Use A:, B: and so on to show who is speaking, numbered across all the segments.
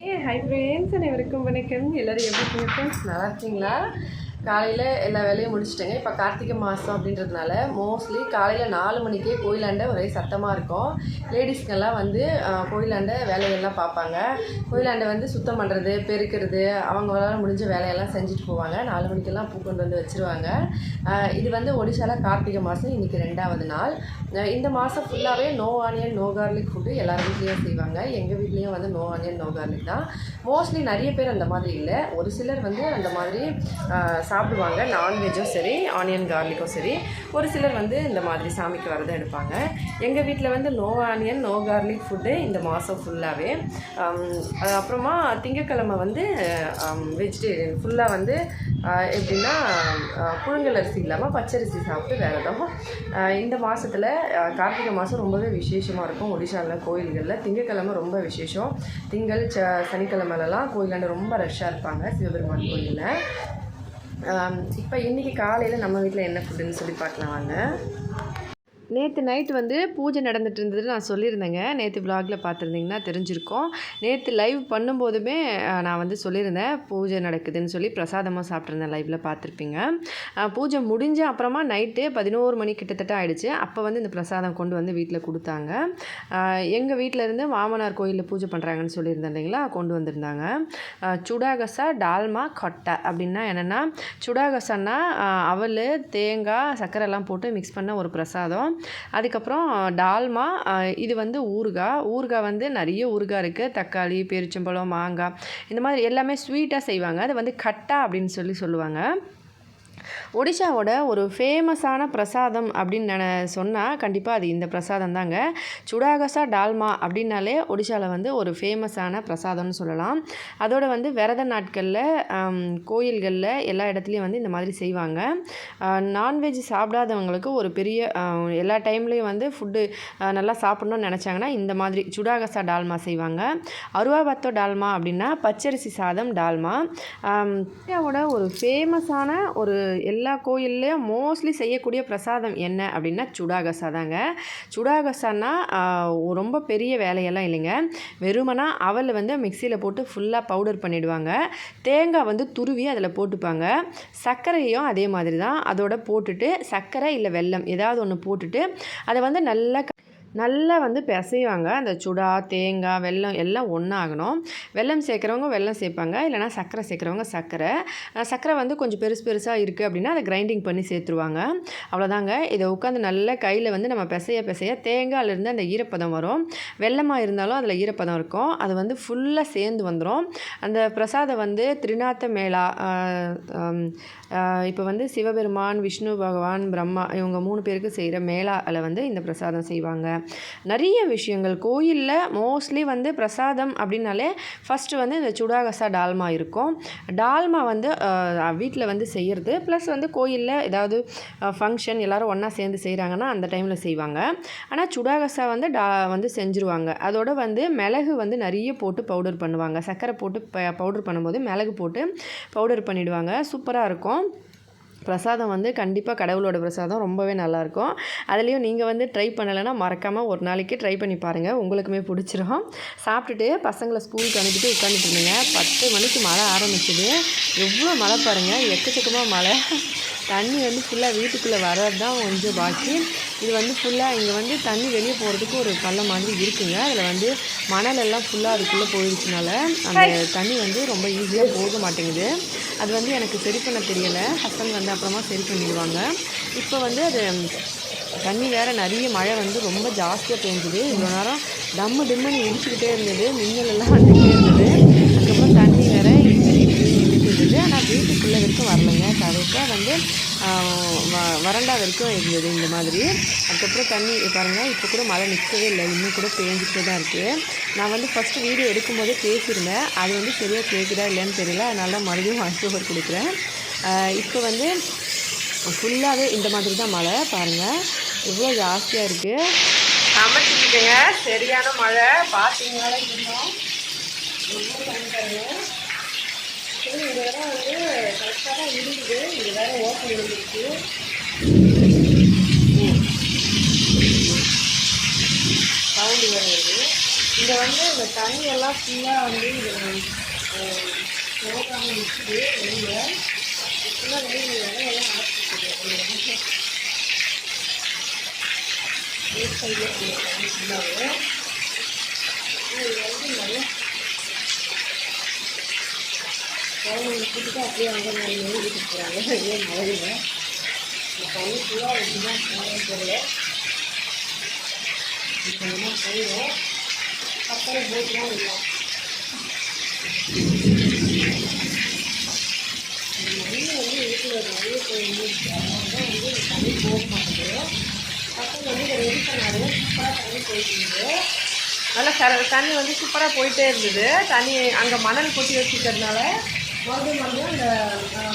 A: ஏ hi friends அனைவருக்கும் வணக்கம். எல்லோரும் எப்படி இருக்கீங்க? ஃப்ரெண்ட்ஸ் நல்லா இருக்கீங்களா? காலையில் எல்லா வேலையும் முடிச்சிட்டேங்க. இப்போ கார்த்திகை மாதம் அப்படின்றதுனால மோஸ்ட்லி காலையில் நாலு மணிக்கே கோயிலாண்ட ஒரே சத்தமாக இருக்கும். லேடிஸ்க்கெல்லாம் வந்து கோயிலாண்ட வேலையெல்லாம் பார்ப்பாங்க. கோயிலாண்ட வந்து சுத்தம் பண்ணுறது பெருக்கிறது அவங்களால முடிஞ்ச வேலையெல்லாம் செஞ்சுட்டு போவாங்க. நாலு மணிக்கெல்லாம் பூ கொண்டு வந்து வச்சுருவாங்க. இது வந்து ஒடிசாவில் கார்த்திகை மாதம் இன்றைக்கி ரெண்டாவது நாள். இந்த மாதம் ஃபுல்லாகவே no onion no garlic food எல்லார் வீட்லேயும் செய்வாங்க. எங்கள் வீட்லேயும் வந்து நோ ஆனியன் நோ கார்லிக் தான். மோஸ்ட்லி நிறைய பேர் அந்த மாதிரி இல்லை. ஒரு சிலர் வந்து அந்த மாதிரி சாப்பிடுவாங்க. நான்வெஜ்ஜும் சரி ஆனியன் கார்லிக்கும் சரி. ஒரு சிலர் வந்து இந்த மாதிரி சாமிக்கு வரதை எடுப்பாங்க. எங்கள் வீட்டில் வந்து no onion no garlic food இந்த மாதம் ஃபுல்லாகவே அப்புறமா திங்கக்கிழமை வந்து வெஜிடேரியன் ஃபுல்லாக வந்து எப்படின்னா புழுங்கல் அரிசி இல்லாமல் பச்சரிசி சாப்பிட்டு வேறு தான் இந்த மாதத்தில் கார்த்திகை மாதம் ரொம்பவே விசேஷமாக இருக்கும். ஒடிஷாவில் கோயில்களில் திங்கக்கிழமை ரொம்ப விசேஷம். திங்கள் ச சனிக்கிழமைலலாம் கோயிலாண்ட ரொம்ப ரஷ்ஷாக இருப்பாங்க. சிவபெருமான் கோயிலில். இப்போ இன்றைக்கி காலையில் நம்ம வீட்டில் என்ன ஃபுட்டுன்னு சொல்லி பார்க்கலாம் வாங்க. நேற்று நைட் வந்து பூஜை நடந்துட்டு இருந்தது நான் சொல்லியிருந்தேங்க. நேற்று விலாகில் பார்த்துருந்தீங்கன்னா தெரிஞ்சிருக்கும். நேற்று லைவ் பண்ணும்போதுமே நான் வந்து சொல்லியிருந்தேன் பூஜை நடக்குதுன்னு சொல்லி பிரசாதமாக சாப்பிட்ருந்தேன் லைவில் பார்த்துருப்பீங்க. பூஜை முடிஞ்ச அப்புறமா நைட்டு பதினோரு மணி கிட்டத்தட்ட ஆயிடுச்சு. அப்போ வந்து இந்த பிரசாதம் கொண்டு வந்து வீட்டில் கொடுத்தாங்க. எங்கள் வீட்டில் இருந்து மாமனார் கோயிலில் பூஜை பண்ணுறாங்கன்னு சொல்லியிருந்தேன் இல்லைங்களா? கொண்டு வந்திருந்தாங்க. சுடாகசா டால்மா கொட்டை அப்படின்னா என்னென்னா சுடாகசான்னா அவல் தேங்காய் சர்க்கரை எல்லாம் போட்டு மிக்ஸ் பண்ண ஒரு பிரசாதம். அதுக்கப்புறம் டால்மா இது வந்து ஊறுகாய். ஊறுகாய் வந்து நிறைய ஊறுகாய் இருக்குது தக்காளி பெருச்சம்பழம் மாங்காய். இந்த மாதிரி எல்லாமே ஸ்வீட்டாக செய்வாங்க. அது வந்து கட்டா அப்படின்னு சொல்லி சொல்லுவாங்க. ஒடிஷாவோட ஒரு ஃபேமஸான பிரசாதம் அப்படின்னு நான் சொன்னால் கண்டிப்பாக அது இந்த பிரசாதம் தாங்க. சுடாகசா டால்மா அப்படின்னாலே ஒடிஷாவில் வந்து ஒரு ஃபேமஸான பிரசாதம்னு சொல்லலாம். அதோட வந்து விரத நாட்களில் கோயில்களில் எல்லா இடத்துலையும் வந்து இந்த மாதிரி செய்வாங்க. நான்வெஜ் சாப்பிடாதவங்களுக்கு ஒரு பெரிய எல்லா டைம்லேயும் வந்து ஃபுட்டு நல்லா சாப்பிட்ணுன்னு நினச்சாங்கன்னா இந்த மாதிரி சுடாகசா டால்மா செய்வாங்க. அருவாபத்தோ டால்மா அப்படின்னா பச்சரிசி சாதம் டால்மா. இந்தியாவோட ஒரு ஃபேமஸான ஒரு எல்லா எல்லா கோயில்லையும் மோஸ்ட்லி செய்யக்கூடிய பிரசாதம் என்ன அப்படின்னா சுடாகசா தாங்க. சுடாகசானா ரொம்ப பெரிய வேலையெல்லாம் இல்லைங்க. வெறுமனா அவல் வந்து மிக்சியில் போட்டு ஃபுல்லாக பவுடர் பண்ணிவிடுவாங்க தேங்காய் வந்து துருவி அதில் போட்டுப்பாங்க. சர்க்கரையும் அதே மாதிரி தான். அதோட போட்டுட்டு சர்க்கரை இல்லை வெல்லம் ஏதாவது ஒன்று போட்டுட்டு அதை வந்து நல்லா நல்லா வந்து பிசைவாங்க. அந்த சுடா தேங்காய் வெல்லம் எல்லாம் ஒன்றாகணும் வெல்லம் சேர்க்குறவங்க வெல்லம் சேர்ப்பாங்க. இல்லைனா சர்க்கரை சேர்க்குறவங்க சர்க்கரை. சர்க்கரை வந்து கொஞ்சம் பெருசு பெருசாக இருக்குது அப்படின்னா அதை கிரைண்டிங் பண்ணி சேர்த்துருவாங்க. அவ்வளோதாங்க. இதை உட்காந்து நல்லா கையில் வந்து நம்ம பிசைய பிசைய தேங்காயிலேருந்து அந்த ஈரப்பதம் வரும். வெல்லமாக இருந்தாலும் அதில் ஈரப்பதம் இருக்கும். அது வந்து ஃபுல்லாக சேர்ந்து வந்துடும் அந்த பிரசாதம் வந்து திருநாத்த மேளா இப்போ வந்து சிவபெருமான் விஷ்ணு பகவான் பிரம்மா இவங்க மூணு பேருக்கு செய்கிற மேளாவில் வந்து இந்த பிரசாதம் செய்வாங்க. நிறைய விஷயங்கள். கோயிலில் மோஸ்ட்லி வந்து பிரசாதம் அப்படின்னாலே ஃபஸ்ட்டு வந்து இந்த சுடாகசா டால்மா இருக்கும். டால்மா வந்து வீட்டில் வந்து செய்கிறது ப்ளஸ் வந்து கோயிலில் ஏதாவது ஃபங்க்ஷன் எல்லோரும் ஒன்றா சேர்ந்து செய்கிறாங்கன்னா அந்த டைமில் செய்வாங்க. ஆனால் சுடாகசா வந்து டா வந்து செஞ்சுருவாங்க. அதோட வந்து மிளகு வந்து நிறைய போட்டு பவுடர் பண்ணுவாங்க. சர்க்கரை போட்டு ப பவுடர் பண்ணும்போது மிளகு போட்டு பவுடர் பண்ணிவிடுவாங்க சூப்பராக இருக்கும். பிரசாதம் வந்து கண்டிப்பாக கடவுளோட பிரசாதம் ரொம்பவே நல்லாயிருக்கும். அதுலேயும் நீங்கள் வந்து ட்ரை பண்ணலைன்னா மறக்காமல் ஒரு நாளைக்கு ட்ரை பண்ணி பாருங்கள் உங்களுக்குமே பிடிச்சிரும். சாப்பிட்டுட்டு பசங்களை ஸ்கூலுக்கு அனுப்பிட்டு உட்காந்துட்டு இருந்தேங்க. பத்து மணிக்கு மழை ஆரம்பிச்சுது. எவ்வளோ மழை பாருங்கள் எக்கச்சக்கமாக மழை. தண்ணி வந்து ஃபுல்லாக வீட்டுக்குள்ளே வர்றது தான் கொஞ்சம் பாக்கி. இது வந்து ஃபுல்லாக இங்கே வந்து தண்ணி வெளியே போகிறதுக்கு ஒரு பள்ளம் மாதிரி இருக்குங்க. அதில் வந்து மணல் எல்லாம் ஃபுல்லாக அதுக்குள்ளே போயிடுச்சுனால அந்த தண்ணி வந்து ரொம்ப ஈஸியாக போக மாட்டேங்குது. அது வந்து எனக்கு சரி பண்ண தெரியலை. ஹஸ்பண்ட் வந்து அப்புறமா சரி பண்ணிடுவாங்க. இப்போ வந்து அது தண்ணி வேறு நிறைய மழை வந்து ரொம்ப ஜாஸ்தியாக பெஞ்சுது. இவ்வளோ நேரம் டம்மு டிம்முன்னு இடிச்சுக்கிட்டே இருந்தது. மின்னல் எல்லாம் வந்துக்கிட்டே இருந்தது அதுக்கப்புறம் தண்ணி வேறு இருந்தது ஆனால் வீட்டுக்குள்ளே வரைக்கும் வரலைங்க. தவிர்க்க வந்து வ- வறண்டா வரைக்கும் இருந்தது இந்த மாதிரி. அதுக்கப்புறம் தண்ணி பாருங்கள் இப்போ கூட மழை நிற்கவே இல்லை. இன்னும் கூட பேஞ்சிக்கிட்டே தான் இருக்குது நான் வந்து ஃபஸ்ட்டு வீடியோ எடுக்கும்போதே பேசியிருந்தேன். அது வந்து சரியாக கேட்குதா இல்லைன்னு தெரியல. அதனால மறுபடியும் வாய்ஸ் ஓவர் கொடுக்குறேன். இப்போ வந்து ஃபுல்லாகவே இந்த மாதிரி தான் மழை. பாருங்கள் இவ்வளோ ஜாஸ்தியாக இருக்குது அமைச்சிக்கிட்டுங்க சரியான மழை. பார்த்தீங்கனாலே தெரியும் ரொம்ப தண்ணி இந்த இடம் வந்து கரெக்டாக தான் இருக்குது இந்த வேற ஓப்பன் இருந்துச்சு. சவுண்டு வேறு வருது இங்கே வந்து இந்த தண்ணியெல்லாம் ஃபுல்லாக வந்து இது போகாமல் நிற்குது வெளியில். ஃபுல்லாக வெளியில் எல்லாம் அரைச்சிட்டு ரோட் சைடில் ஃபுல்லாகவே இது வந்து நல்லா குழந்தைங்க கூட்டிட்டு அப்படியே அங்கே நாலு மணி வீட்டுக்கு போகிறாங்க வெளியே மழையில் இந்த தண்ணி ஃபுல்லாக எப்படி தான் போகணும் தெரியல. இது கொஞ்சமாக போயிடும் அப்புறம் போட்டுலாம் இல்லை மண்ணு வந்து வீட்டில் நிறைய போயிருக்கு அதனால தான் வந்து இந்த தண்ணி போக மாட்டேங்குது. பக்கம் வந்து இதை ரெடி பண்ணாரு சூப்பராக தண்ணி போயிட்டு நல்லா கர தண்ணி வந்து சூப்பராக போயிட்டே இருந்தது. தண்ணி அங்கே மணல் கொட்டி வச்சுக்கிறதுனால மறுபடியும் மறுபடியும் அந்த அஹ்,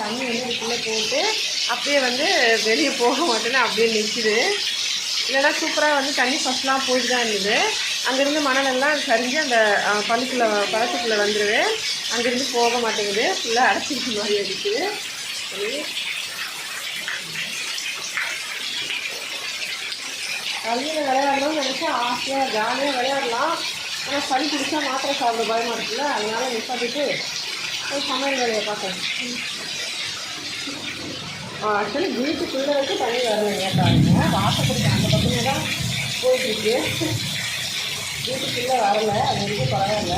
A: தண்ணி வந்து அதுக்குள்ளே போட்டு அப்படியே வந்து வெளியே போக மாட்டேன்னு அப்படியே நிற்கிது இல்லைன்னா சூப்பராக வந்து தண்ணி ஃபஸ்ட்லாம் போயிட்டு தான் இருந்தது. அங்கேருந்து மணலெல்லாம் சரிஞ்சு அந்த அஹ், பழுக்குள்ள பழத்துக்குள்ளே வந்துடுது அங்கேருந்து போக மாட்டேங்குது. ஃபுல்லாக அடைச்சிருக்க மாதிரி இருக்குது சரி கல்வியில் விளையாடணும்னு நினச்சா ஆசையாக ஜாலியாக விளையாடலாம். ஆனால் சளி பிடிச்சா மாத்திரை சாப்பிட பயமாக இருக்குல்ல. அதனால நிப்பாட்டிட்டு போய் சமையல் வேலையை பார்த்தேன் ஆக்சுவலி வீட்டுக்குள்ளே வரைக்கும் தண்ணி வரல கேட்டாங்க வாசப்படிக்கு அந்த பக்கமே தான் போயிட்டுருக்கு. வீட்டுக்குள்ளே வரல அது வரைக்கும் பரவாயில்ல.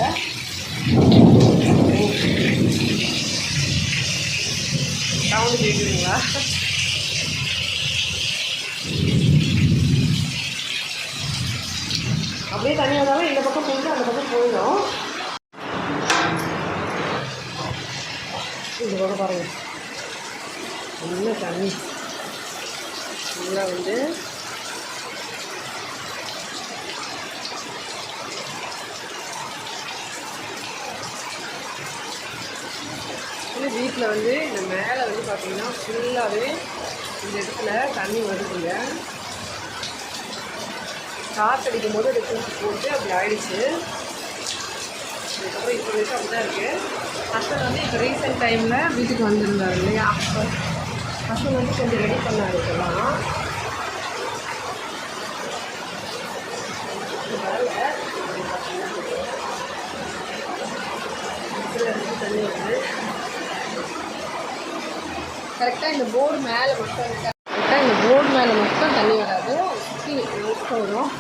A: சவுண்டு கேட்குறீங்களா அப்படியே தண்ணி வந்தாலும் இந்த பக்கம் போயிட்டு அந்த பக்கம் போயிடும். இது பக்கம் பாருங்கள் நல்ல தண்ணி. நல்லா வந்து வீட்டில் வந்து இந்த மேலே வந்து பார்த்தீங்கன்னா ஃபுல்லாகவே இந்த இடத்துல தண்ணி வருதுங்க. காற்றடிக்கும் போது அதை தூக்கி போட்டு அப்படி ஆயிடுச்சு. அதுக்கப்புறம் இப்போ வரைக்கும் அப்படி தான் இருக்குது ஹஸ்பண்ட் வந்து இப்போ ரீசெண்ட் டைமில் வீட்டுக்கு வந்திருந்தார் இல்லையா? அப்போ ஹஸ்பண்ட் வந்து கொஞ்சம் ரெடி பண்ணார் இதெல்லாம் தண்ணி வருது கரெக்டாக இந்த போர்டு மேலே மட்டும் கரெக்டாக இந்த போர்டு மேலே மட்டும் தண்ணி வராது. சுற்றி வரும்.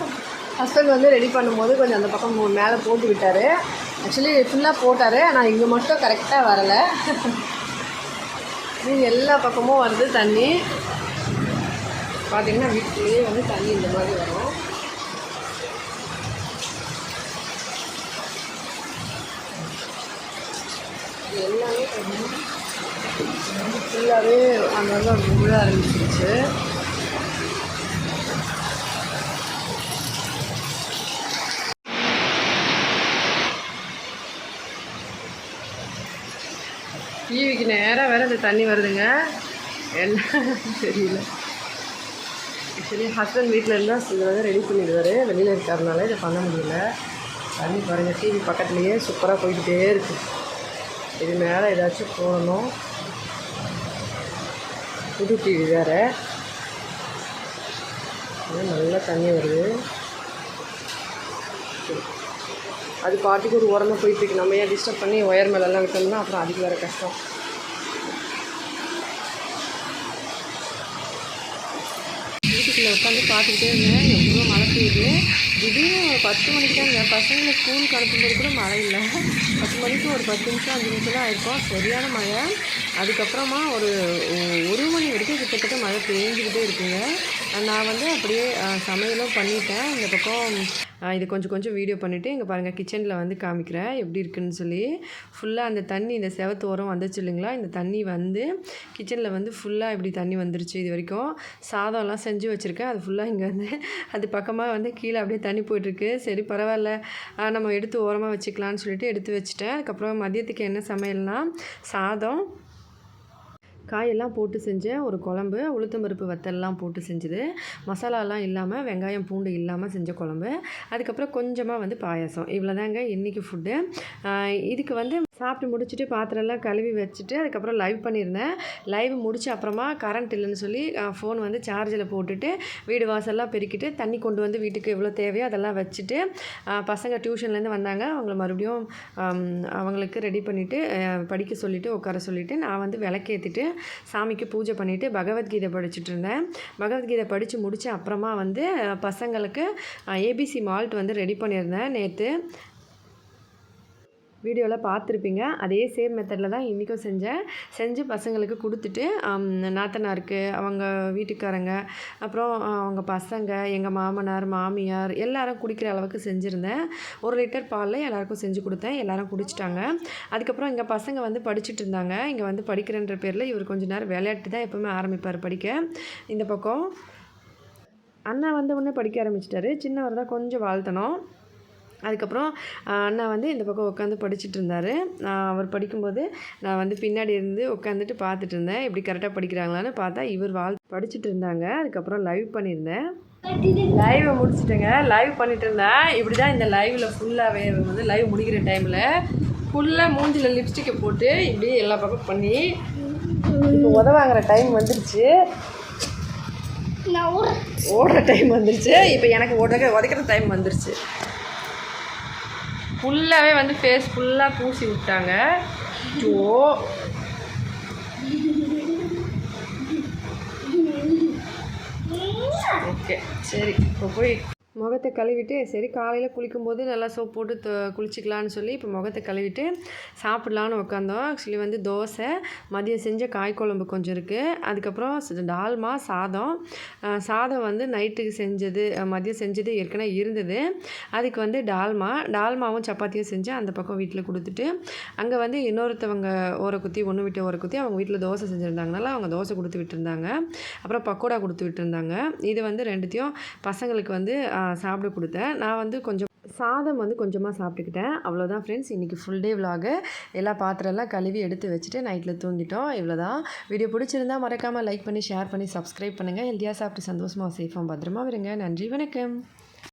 A: ஹஸ்பண்ட் வந்து ரெடி பண்ணும்போது கொஞ்சம் அந்த பக்கம் மேலே போட்டு விட்டார். ஆக்சுவலி ஃபுல்லாக போட்டார். ஆனால் இங்கே மட்டும் கரெக்டாக வரலை. எல்லா பக்கமும் வருது தண்ணி. பார்த்தீங்கன்னா வீட்டிலேயே வந்து தண்ணி இந்த மாதிரி வரும். எல்லாமே ஃபுல்லாகவே அங்கங்கே விழ ஆரம்பிச்சிருச்சு. வேறு இந்த தண்ணி வருதுங்க. என்ன தெரியல. ஆக்சுவலி ஹஸ்பண்ட் வீட்டில் இருந்தால் இதை வந்து ரெடி பண்ணிடுவார். வெளியில் இருக்கிறதுனால இதை பண்ண முடியல. தண்ணி பாருங்கள் டிவி பக்கத்துலேயே சூப்பராக போய்கிட்டே இருக்குது இது மேலே ஏதாச்சும் போடணும். புது டிவி வேறு. நல்லா தண்ணி வருது. அது பாட்டுக்கு ஒரு உரமாக போயிட்டுருக்கு நம்ம ஏன் டிஸ்டர்ப் பண்ணி ஒயர் மேலெல்லாம் விட்டோம்னா அப்புறம் அதுக்கு வேறு கஷ்டம் வீட்டுக்குள்ளே உட்காந்து பார்த்துக்கிட்டே இருந்தேன். எவ்வளோ மழை பெய்யுது. திடீர்னு ஒரு பத்து மணிக்கு தான் இந்த பசங்களை ஸ்கூலுக்கு அனுப்பும்போது கூட மழை இல்லை. பத்து மணிக்கு ஒரு பத்து நிமிஷம் அஞ்சு நிமிஷம் தான் ஆயிருக்கும் சரியான மழை. அதுக்கப்புறமா ஒரு ஒரு மணி வரைக்கும் கிட்டத்தட்ட மழை பெய்ஞ்சிக்கிட்டே இருக்குங்க. நான் வந்து அப்படியே சமையலும் பண்ணிட்டேன். இந்த பக்கம் இது கொஞ்சம் கொஞ்சம் வீடியோ பண்ணிவிட்டு இங்கே பாருங்கள் கிச்சனில் வந்து காமிக்கிறேன். எப்படி இருக்குன்னு சொல்லி. ஃபுல்லாக அந்த தண்ணி இந்த செவத்து ஓரம் வந்துச்சு இல்லைங்களா? இந்த தண்ணி வந்து கிச்சனில் வந்து ஃபுல்லாக இப்படி தண்ணி வந்துருச்சு இது வரைக்கும். சாதம்லாம் செஞ்சு வச்சுருக்கேன். அது ஃபுல்லாக இங்கே வந்து அது பக்கமாக வந்து கீழே அப்படியே தண்ணி போயிட்டுருக்கு. சரி பரவாயில்ல. நம்ம எடுத்து ஓரமாக வச்சுக்கலான்னு சொல்லிட்டு எடுத்து வச்சுட்டேன். அதுக்கப்புறம் மதியத்துக்கு என்ன சமையல்னால் சாதம் காயெல்லாம் போட்டு செஞ்ச ஒரு குழம்பு உளுத்தம்பருப்பு வத்தல்லாம் போட்டு செஞ்சது. மசாலாலாம் இல்லாமல் வெங்காயம் பூண்டு இல்லாமல் செஞ்ச குழம்பு. அதுக்கப்புறம் கொஞ்சமாக வந்து பாயாசம். இவ்வளோதாங்க இன்றைக்கி ஃபுட்டு இதுக்கு வந்து சாப்பிட்டு முடிச்சுட்டு பாத்திரம்லாம் கழுவி வச்சுட்டு அதுக்கப்புறம் லைவ் பண்ணியிருந்தேன். லைவ் முடிச்ச அப்புறமா கரண்ட் இல்லைன்னு சொல்லி ஃபோன் வந்து சார்ஜில் போட்டுட்டு வீடு வாசல்லாம் பெருக்கிட்டு தண்ணி கொண்டு வந்து வீட்டுக்கு எவ்வளோ தேவையோ அதெல்லாம் வச்சுட்டு பசங்க டியூஷன்லேருந்து வந்தாங்க. அவங்கள மறுபடியும் அவங்களுக்கு ரெடி பண்ணிவிட்டு படிக்க சொல்லிவிட்டு உட்கார சொல்லிவிட்டு நான் வந்து விளக்கேற்றிட்டு சாமிக்கு பூஜை பண்ணிவிட்டு பகவத்கீதை படிச்சுட்டு இருந்தேன். பகவத்கீதை படித்து முடித்த அப்புறமா வந்து பசங்களுக்கு ஏபிசி மால்ட் வந்து ரெடி பண்ணியிருந்தேன் நேற்று வீடியோவில் பார்த்துருப்பீங்க அதே சேம் மெத்தடில் தான் இன்றைக்கும் செஞ்சேன். செஞ்சு பசங்களுக்கு கொடுத்துட்டு நாத்தனாருக்கு அவங்க வீட்டுக்காரங்க அப்புறம் அவங்க பசங்க எங்கள் மாமனார் மாமியார் எல்லாரும் குடிக்கிற அளவுக்கு செஞ்சுருந்தேன். ஒரு லிட்டர் பாலில் எல்லாருக்கும் செஞ்சு கொடுத்தேன். எல்லாரும் குடிச்சிட்டாங்க. அதுக்கப்புறம் எங்கள் பசங்க வந்து படிச்சுட்டு இருந்தாங்க இங்கே வந்து படிக்கிறன்ற பேரில் இவர் கொஞ்ச நேரம் விளையாட்டு தான் எப்போவுமே ஆரம்பிப்பார் படிக்க. இந்த பக்கம். அண்ணா வந்த உடனே படிக்க ஆரம்பிச்சிட்டாரு. சின்னவர் தான் கொஞ்சம் வாழ்த்தணும். அதுக்கப்புறம் அண்ணா வந்து இந்த பக்கம் உட்காந்து படிச்சுட்டு இருந்தார் நான் அவர் படிக்கும்போது நான் வந்து பின்னாடி இருந்து உட்காந்துட்டு பார்த்துட்டு இருந்தேன் இப்படி கரெக்டாக படிக்கிறாங்களான்னு பார்த்தா இவர் வாழ் படிச்சுட்டு இருந்தாங்க அதுக்கப்புறம் லைவ் பண்ணியிருந்தேன். லைவை முடிச்சிட்டேங்க. லைவ் பண்ணிட்டு இருந்தேன் இப்படி தான் இந்த லைவில் ஃபுல்லாகவே வந்து லைவ் முடிக்கிற டைமில் ஃபுல்லாக மூஞ்சில் லிப்ஸ்டிக்கை போட்டு இப்படி எல்லா பக்கம் பண்ணி இப்போ உதவாங்கிற டைம் வந்துருச்சு. ஓடுற டைம் வந்துருச்சு. இப்போ எனக்கு உதக்க உதைக்கிற டைம் வந்துருச்சு. ஃபுல்லாகவே வந்து ஃபேஸ் ஃபுல்லாக பூசி விட்டாங்க. ஓ ஓகே சரி இப்போ போய் முகத்தை கழுவிட்டு சரி காலையில் குளிக்கும்போது நல்லா சோப் போட்டு த- சொல்லி இப்போ முகத்தை கழுவிட்டு சாப்பிட்லான்னு உட்காந்தோம் ஆக்சுவலி வந்து தோசை மதியம் செஞ்ச காய் குழம்பு கொஞ்சம் இருக்குது அதுக்கப்புறம் டால்மா சாதம். சாதம் வந்து நைட்டுக்கு செஞ்சது மதியம் செஞ்சது ஏற்கனவே இருந்தது. அதுக்கு வந்து டால்மா டால்மாவும் சப்பாத்தியும் செஞ்சு அந்த பக்கம் வீட்டில் கொடுத்துட்டு அங்கே வந்து இன்னொருத்தவங்க ஓரை குத்தி ஒன்று விட்டு ஓரை குத்தி அவங்க வீட்டில் தோசை செஞ்சுருந்தாங்கனால அவங்க தோசை கொடுத்து விட்டுருந்தாங்க. அப்புறம் பக்கோடா கொடுத்து விட்டுருந்தாங்க. இது வந்து ரெண்டுத்தையும் பசங்களுக்கு வந்து சாப்பிட கொடுத்தேன். நான் வந்து கொஞ்சம் சாதம் வந்து கொஞ்சமாக சாப்பிட்டுக்கிட்டேன். அவ்வளோதான் ஃப்ரெண்ட்ஸ் இன்றைக்கி ஃபுல் டே விலாகு எல்லா பாத்திரம்லாம் கழுவி எடுத்து வச்சுட்டு நைட்டில் தூங்கிட்டோம். இவ்வளோதான் வீடியோ பிடிச்சிருந்தா மறக்காமல் லைக் பண்ணி ஷேர் பண்ணி சப்ஸ்கிரைப் பண்ணுங்கள் ஹெல்த்தியாக சாப்பிட்டு சந்தோஷமாக சேஃபாக பத்திரமா விருங்க நன்றி வணக்கம்.